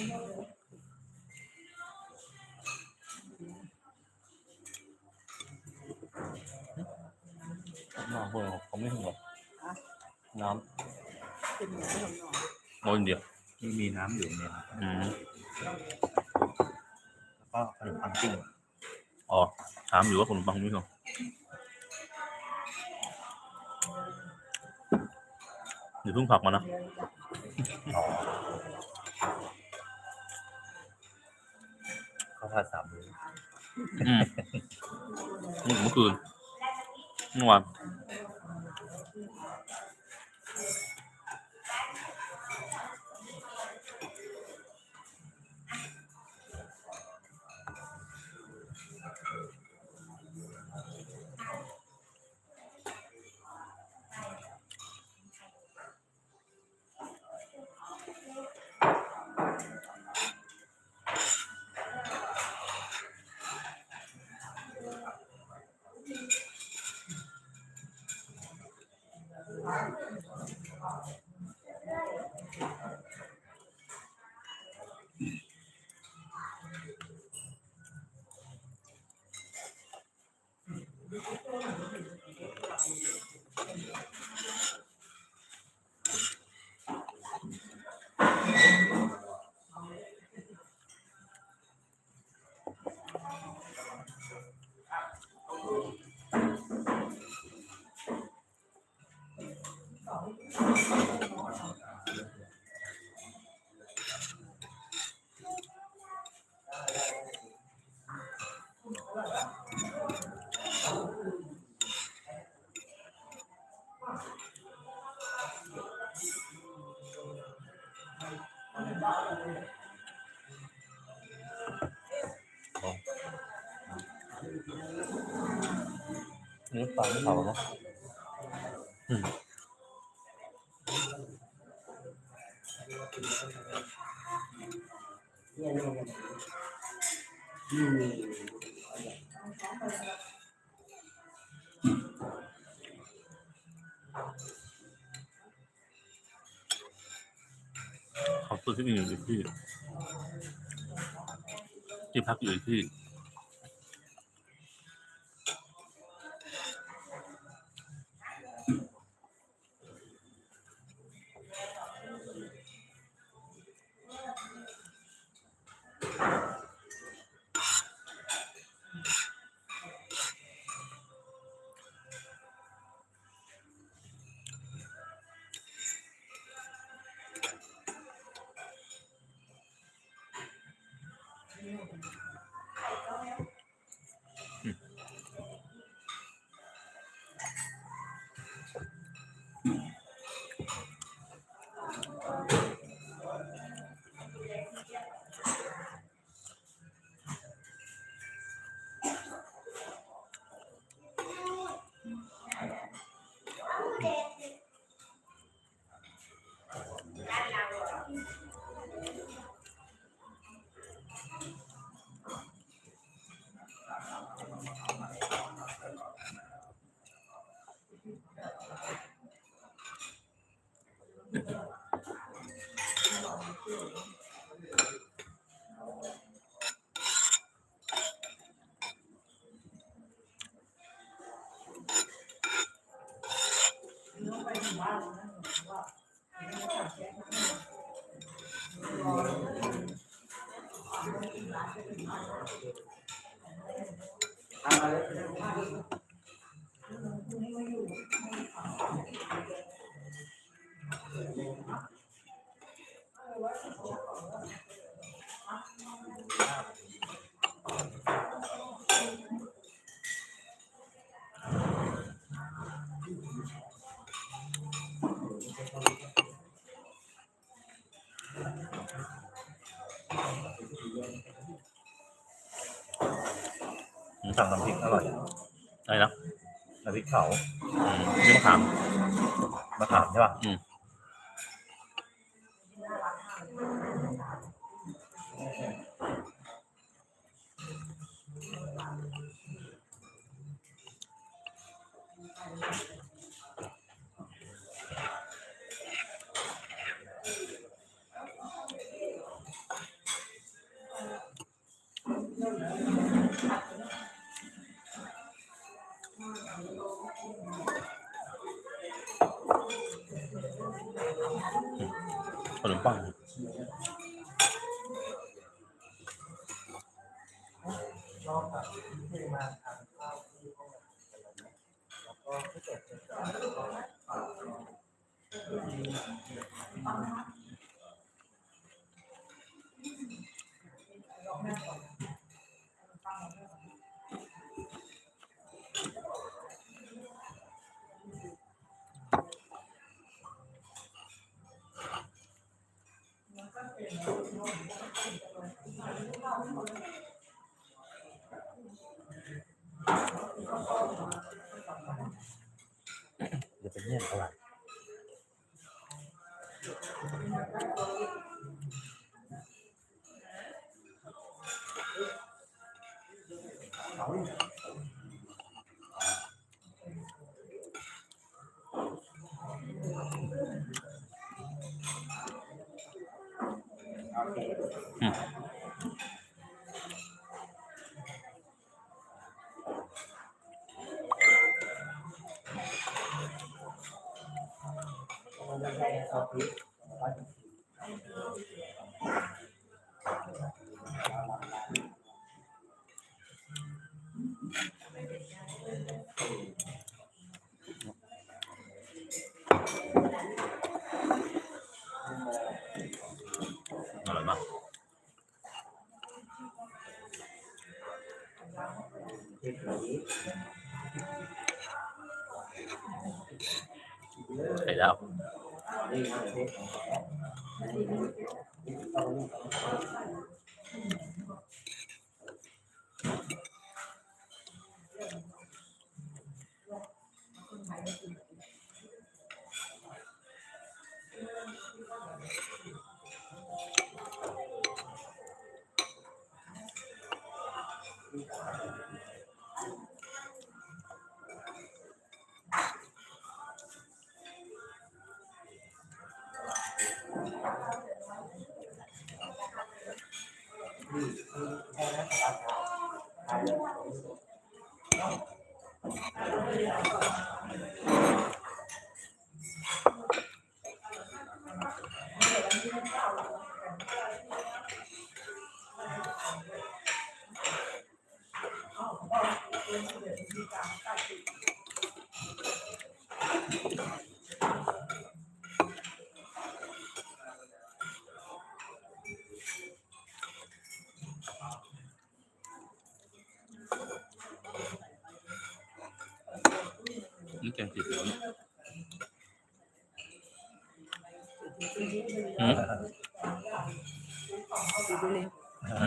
น้ำเพื่อนผมไม่ถึงหรอกน้เป็นหมูขนมหน่อำโอ้ยเดียวที่มีน้ำอยู่เนี่ยอืมแล้วก็ขนมปังปิ้งอ๋อถามอยู่ว่าขนมปังไม่หรอเดี๋ยวเพิ่งผักมานะอ๋อ ข้าวผัดสามมื้ออืมนี่เมื่อคืนเมื่อวาน นี่ฟังไม่เเขาตัวที่อยู่ที่ ที่พักอยู่ที่ สั่งน้ำพริกอร่อยอะไรนะน้ำพริกเผาอืมนี่มะขามมะขามใช่ป่ะอืม 念出来 อร่อยมากไข่ดาว Thank you. cái trang thịt lợn ừ. Ừ.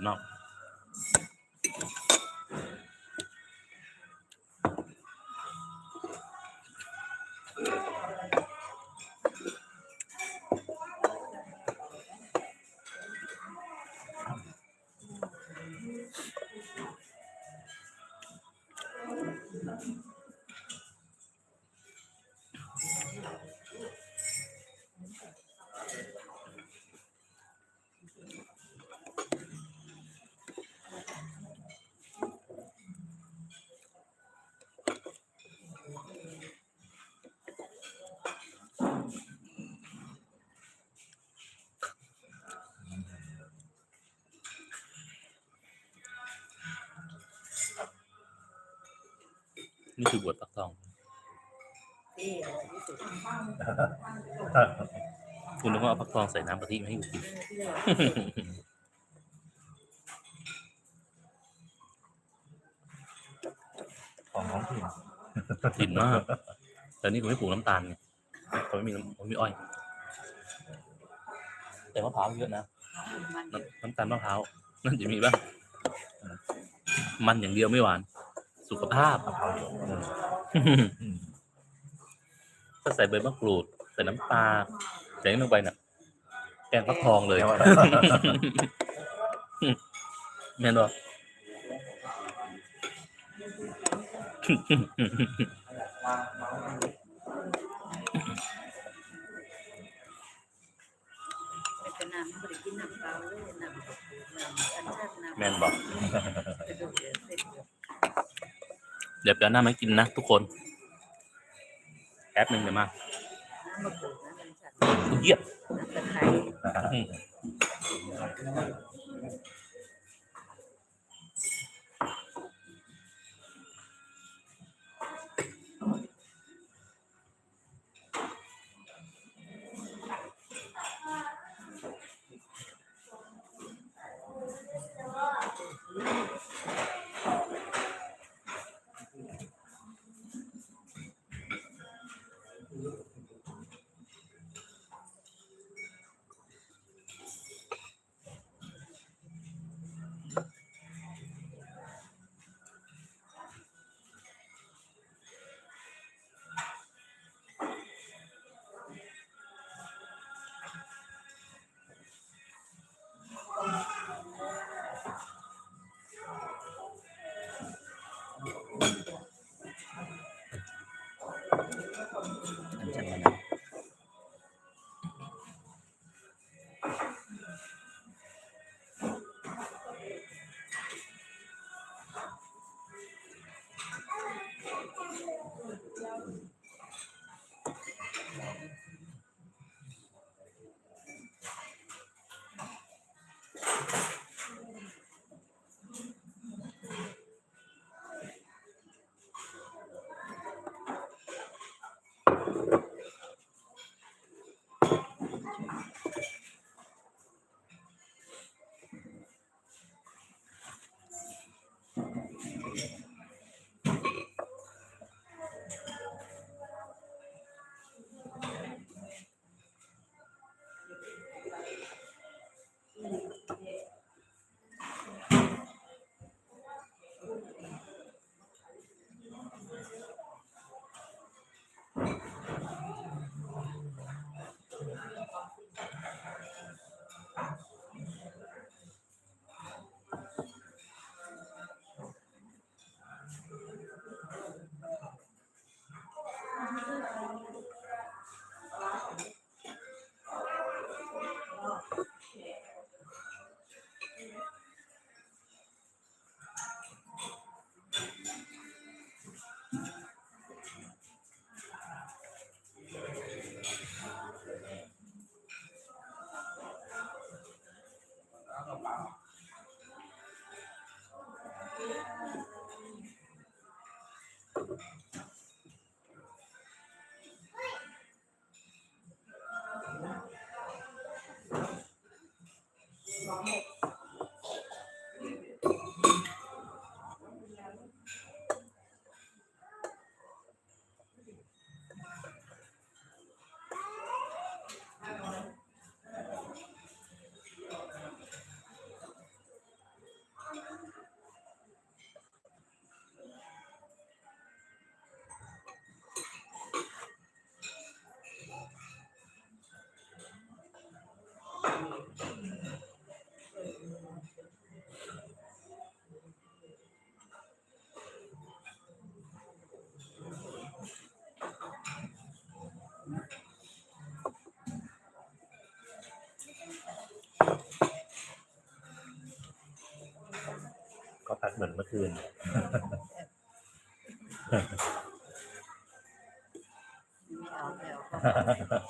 now. นี่คือบวชฟักทองที่อร่อยที่สุดคุณนึกว่าเอาฟักทองใส่น้ำกะทิมาให้กูกินที่อร่อยที่สุดของท้องถิ่นถิ่นมากแต่นี่ผมไม่ปลูกน้ำตาลไงเขาไม่มีน้ำเขาไม่มีอ้อย แต่มะพร้าวเยอะนะมันเยอะน้ำน้ำตาลมะพร้าวนั่นจะมีบ้างมันอย่างเดียวไม่หวาน สุขภาพมะพร้าวเยอะเอออืมถ้าใส่ใบมะกรูดใส่น้ำปลาใส่ลงไปน่ะ แกงฟักทองเลยแล้วอะไรแม่นบ่เป็นน้ำไม่ได้กินน้ำเปล่าเลยน้ำน้ำอันนั้นน้ำแม่นบ่กระดูก เดือดเสร็จเดือดเดี๋ยวไปเอาหน้ามาให้กินนะทุกคนแป๊บหนึ่งเดี๋ยวมาน้ำมะกรูดน้ำมันฉัดเยี่ยม ก็ พัดเหมือนเมื่อคืน ไม่เอาไม่เอา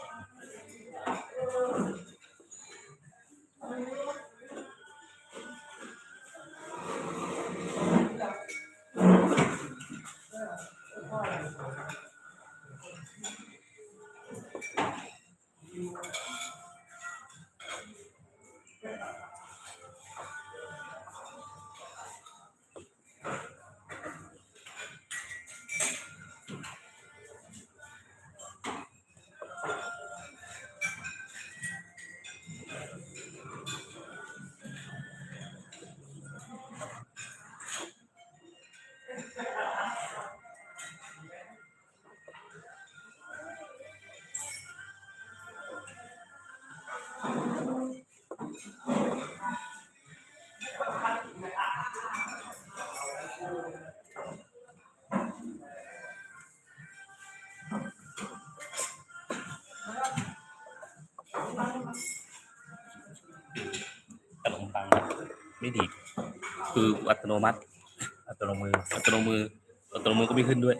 ไม่ดีดคืออัตโนมัติ อัตโนมือ อัตโนมือ อัตโนมือก็ไม่ขึ้นด้วย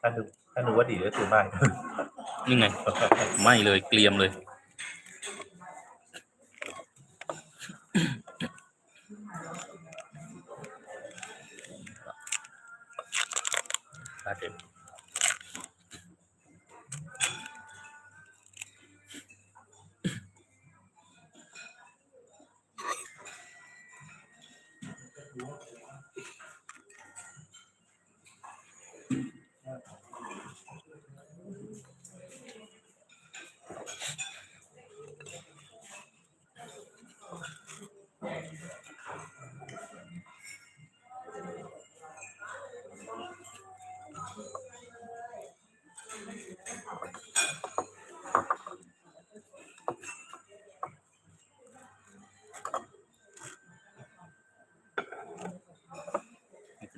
ถ้าดูถ้าดูว่าดีก็คือไม่นี่ไง ไม่เลยเกลียมเลย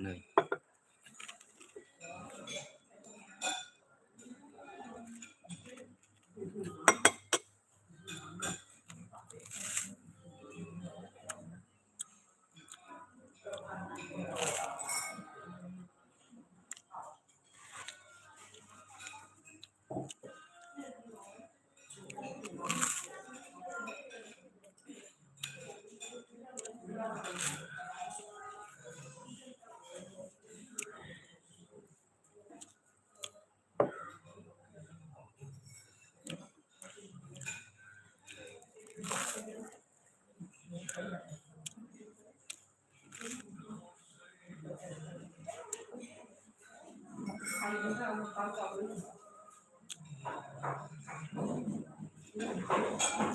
ไ Thank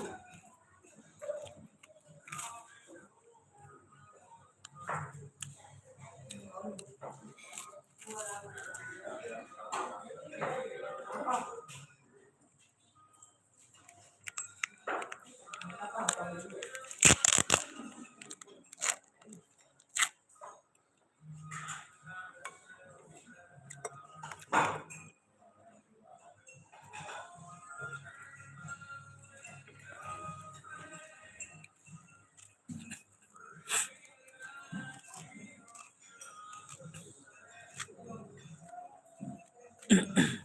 you. 咳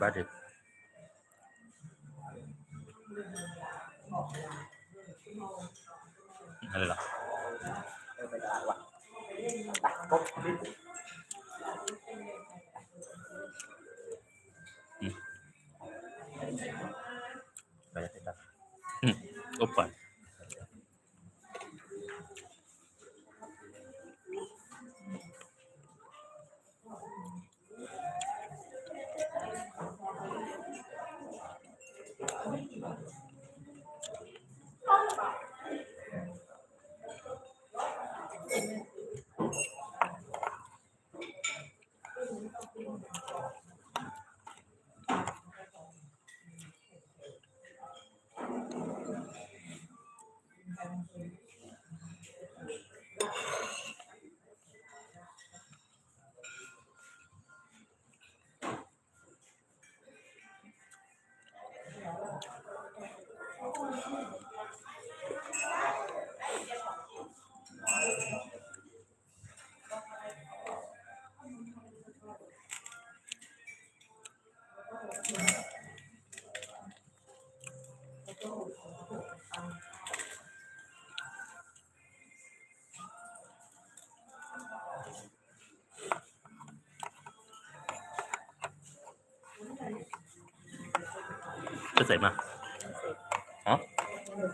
ม่เป็ จะใส่มาอ๋อ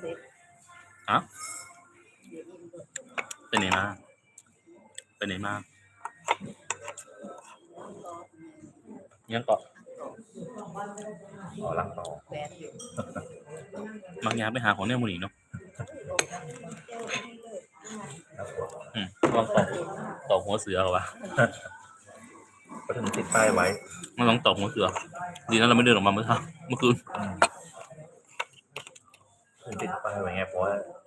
เสร็จฮะเดี๋ยวอินเบิดไปไหนมาไปไหนมารอยังเกาะขอหลังต่อแหวนอยู่บางอย่างไปหาของเนี่ยมูนีเนาะครับผมอืมลองต่อต่อหัวเสือเหรอวะก็ถึงติดป้ายไว้มาลองต่อหัวเสือ ดีนะเราไม่เดินออกมาเมื่อเช้าเมื่อคืน อืมถึงติด ป้ายไว้ไงเพราะว่า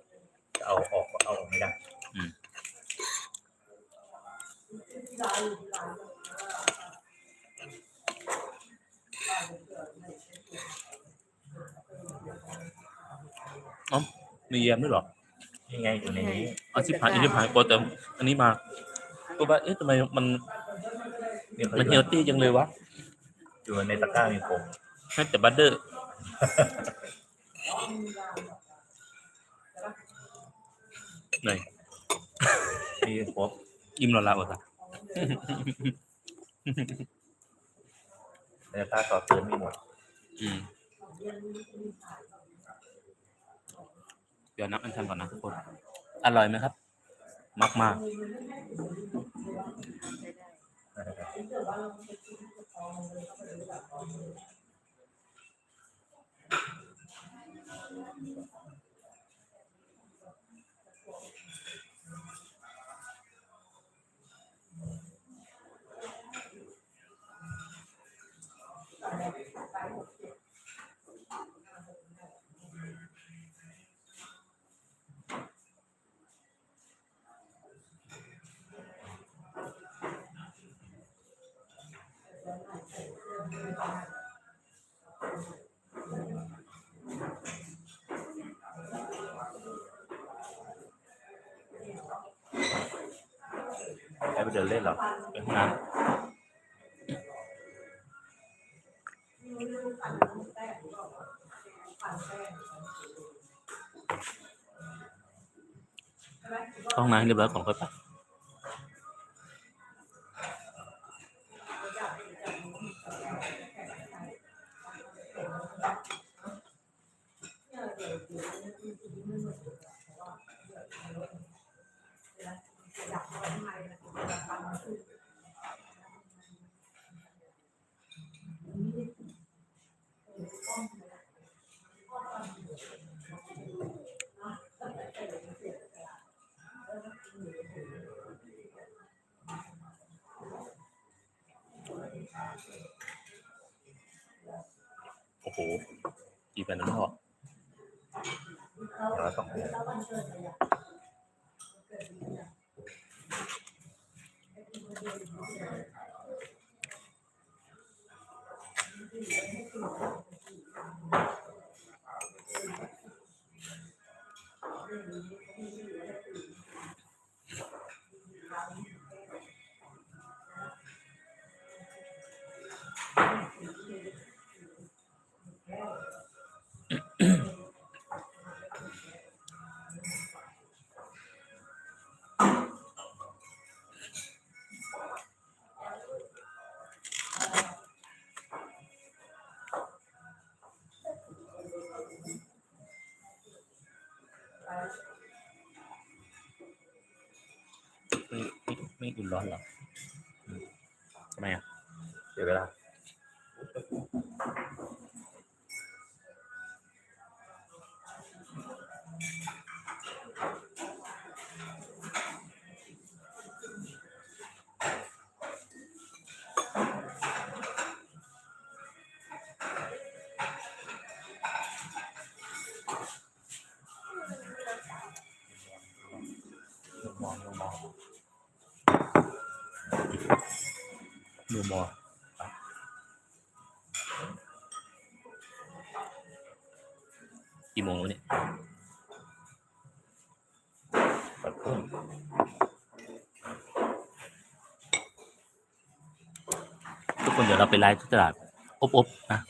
จะเอาออกก็เอาออกไม่ได้มีแยมด้วยเหรอยังไงอยู่ในนี้อาชิพายอาชิพายกลัวแต่อันนี้มาก็ว่าเอ๊ะทำไมมันนี่เขามันอเฮยู่ลตี้จังเลยวะอยู่ในตะกร้ามีผมแค่แต่บัตเตอร์ หน่อยมีครบอิ่มแล้วละวะจ้ะในตะกร้าต่อเติมมีหมดอืมเดี๋ยวนับอันชันก่อนนะทุกคน อร่อยไหมครับ มากมาก ได้นะครับให้ไปเดินเล่นหรอๆไปห้องน้เข้าห้องน้ำเรียบร้อยก่อนค่อยไป โอ้โหกี่แผ่นะพ่ออย่างละสองเดือน ไม่ ไม่อุ่นร้อนหรอกทำไมอะเดี๋ยวเวลา ดูมอกี่โมงแล้วเนี่ยปัดพุ่งทุกคนเดี๋ยวเราไปไลฟ์ที่ตลาดอบๆนะ